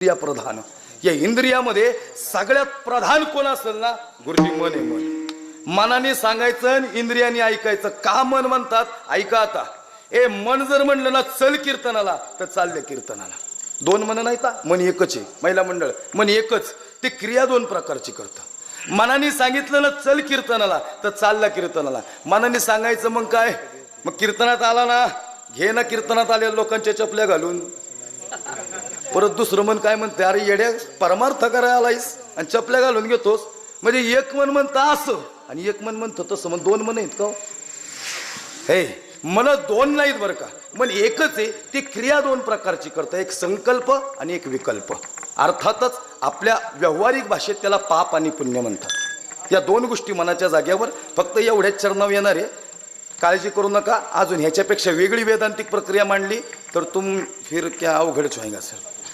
इंद्रिया प्रधान. या इंद्रियामध्ये सगळ्यात प्रधान कोण असेल ना गुरुजी मन आहे मन. मनाने सांगायचं आणि इंद्रियाने ऐकायचं. का मन म्हणतात? ऐका आता. ए मन जर म्हणलं ना चल कीर्तनाला तर चालले कीर्तनाला. दोन मन नाही का? मन एकच आहे. महिला मंडळ मन एकच. ते क्रिया दोन प्रकारची करतं. मनाने सांगितलं ना चल कीर्तनाला तर चालला कीर्तनाला. मनाने सांगायचं मग काय? मग कीर्तनात आला ना घे ना कीर्तनात आलेल्या लोकांच्या चपल्या घालून. परत दुसरं मन काय म्हणते? अरे येड्या परमार्थ करायला आलायस आणि चपल्या घालून घेतोस. म्हणजे एक मन म्हणतं असं आणि एक मन म्हणतं तसं. मग दोन मन आहेत का हो? हे? मन दोन नाहीत बरं का. मन एकच आहे ती क्रिया दोन प्रकारची करतं. एक संकल्प आणि एक विकल्प. अर्थातच आपल्या व्यावहारिक भाषेत त्याला पाप आणि पुण्य म्हणतात. या दोन गोष्टी मनाच्या जाग्यावर फक्त एवढ्याच चरणाव येणार. आहे काळजी करू नका. अजून ह्याच्यापेक्षा वेगळी वेदांतिक प्रक्रिया मांडली तर तुम फिर क्या अवघडच होईगा सर